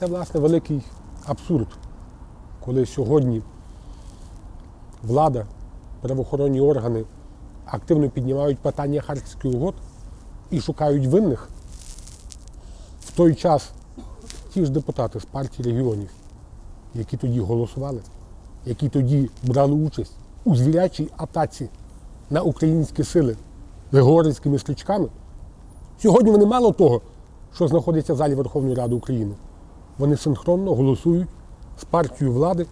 Це, власне, великий абсурд, коли сьогодні влада, правоохоронні органи активно піднімають питання Харківських угод і шукають винних. В той час ті ж депутати з партії регіонів, які тоді голосували, які тоді брали участь у звірячій атаці на українські сили георгійськими стрічками, сьогодні вони мало того, що знаходяться в залі Верховної Ради України, вони синхронно голосують з партією влади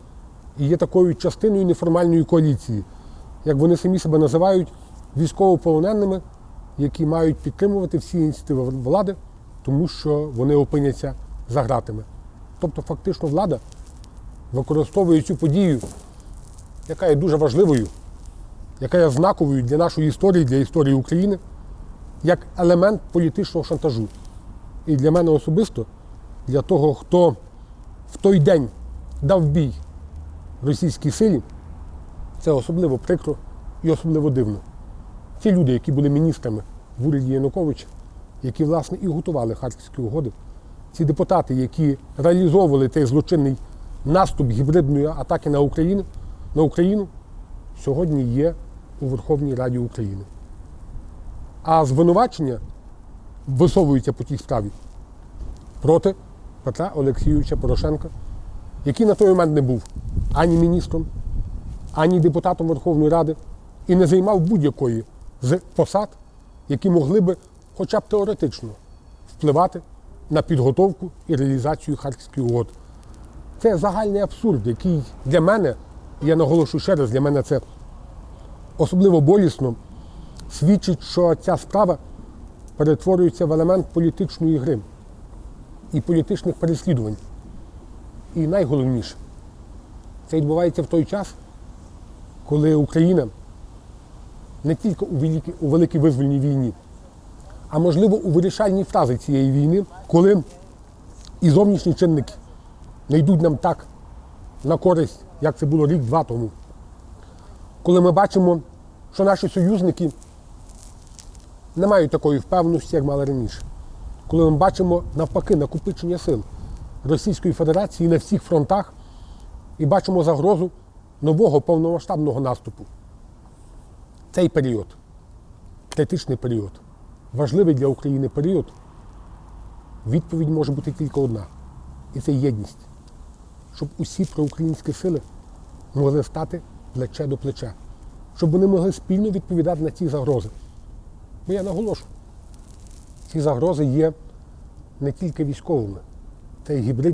і є такою частиною неформальної коаліції, як вони самі себе називають військовополоненими, які мають підтримувати всі ініціативи влади, тому що вони опиняться за гратами. Тобто, фактично, влада використовує цю подію, яка є дуже важливою, яка є знаковою для нашої історії, для історії України, як елемент політичного шантажу. І для мене особисто, для того, хто в той день дав бій російській силі, це особливо прикро і особливо дивно. Ті люди, які були міністрами в уряді Януковича, які, власне, і готували Харківські угоди, ці депутати, які реалізовували той злочинний наступ гібридної атаки на Україну, на Україну, сьогодні є у Верховній Раді України. А звинувачення висовуються по тій справі проти Петра Олексійовича Порошенка, який на той момент не був ані міністром, ані депутатом Верховної Ради і не займав будь-якої з посад, які могли би хоча б теоретично впливати на підготовку і реалізацію Харківських угод. Це загальний абсурд, який для мене, я наголошую ще раз, для мене це особливо болісно, свідчить, що ця справа перетворюється в елемент політичної гри і політичних переслідувань. І найголовніше, це відбувається в той час, коли Україна не тільки у великій, у великій визвольній війні, а можливо у вирішальній фразі цієї війни, коли і зовнішні чинники не йдуть нам так на користь, як це було рік-два тому. Коли ми бачимо, що наші союзники не мають такої впевненості, як мали раніше. Коли ми бачимо навпаки накопичення сил Російської Федерації на всіх фронтах і бачимо загрозу нового повномасштабного наступу. Цей період, критичний період, важливий для України період, відповідь може бути тільки одна. І це єдність. Щоб усі проукраїнські сили могли стати плече до плеча, щоб вони могли спільно відповідати на ці загрози. Бо я наголошую, ці загрози є не тільки військовими, це й гібридні.